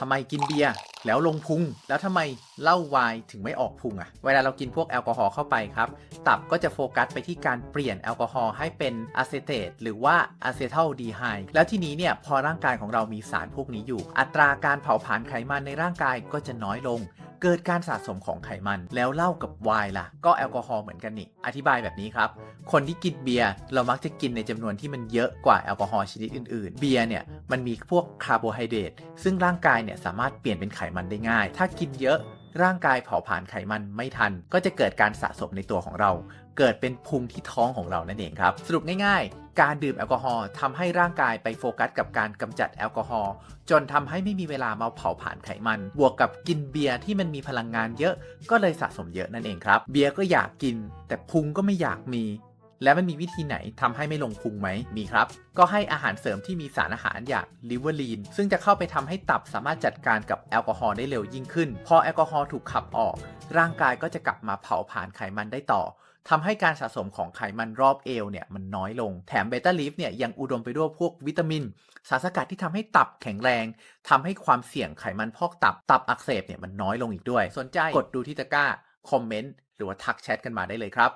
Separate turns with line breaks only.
ทำไมกินเบียร์แล้วลงพุง แล้วทำไมเหล้าไวน์ถึงไม่ออกพุงอะเวลาเรากินพวกแอลกอฮอล์เข้าไปครับ ตับก็จะโฟกัสไปที่การเปลี่ยนแอลกอฮอล์ให้เป็นอะเซเตตหรือว่าอะเซทัลดีไฮด์แล้วทีนี้เนี่ยพอร่างกายของเรามีสารพวกนี้อยู่ อัตราการเผาผลาญไขมันในร่างกายก็จะน้อยลง เกิดการสะสมของไขมัน แล้วเหล้ากับไวน์ล่ะ ก็แอลกอฮอล์เหมือนกันนี่ อธิบายแบบนี้ครับ คนที่กินเบียร์เรามักจะกินในจำนวนที่มันเยอะกว่าแอลกอฮอล์ชนิดอื่นๆ เบียร์เนี่ยมันมีพวกคาร์โบไฮเดรตซึ่งร่างกายเนี่ยสามารถเปลี่ยนเป็นไขมันได้ง่าย ถ้ากินเยอะ ร่างกายเผาผลาญไขมันไม่ทัน ก็จะเกิดการสะสมในตัวของเรา เกิดเป็นพุงที่ท้องของเรานั่นเองครับ สรุปง่ายๆ การดื่มแอลกอฮอล์ทำให้ร่างกายไปโฟกัสกับการกำจัดแอลกอฮอล์จนทำให้ไม่มีเวลามาเผาผลาญไขมัน บวกกับกินเบียร์ที่มันมีพลังงานเยอะก็เลยสะสมเยอะนั่นเองครับ เบียร์ก็อยากกิน แต่พุงก็ไม่อยากมี แล้วมันมีวิธีไหนทำให้ไม่ลงพุงไหม มีครับ ก็ให้อาหารเสริมที่มีสารอาหารอย่างลิเวอรีน ซึ่งจะเข้าไปทำให้ตับสามารถจัดการกับแอลกอฮอล์ได้เร็วยิ่งขึ้น พอแอลกอฮอล์ถูกขับออก ร่างกายก็จะกลับมาเผาผลาญไขมันได้ต่อทำให้การสะสมของไขมันรอบเอวเนี่ยมันน้อยลง แถมเบต้าลีฟเนี่ยยังอุดมไปด้วยพวกวิตามิน สารสกัดที่ทำให้ตับแข็งแรงทำให้ความเสี่ยงไขมันพอกตับตับอักเสบเนี่ยมันน้อยลงอีกด้วย สนใจกดดูที่ตะกร้า คอมเมนต์ หรือว่าทักแชทกันมาได้เลยครับ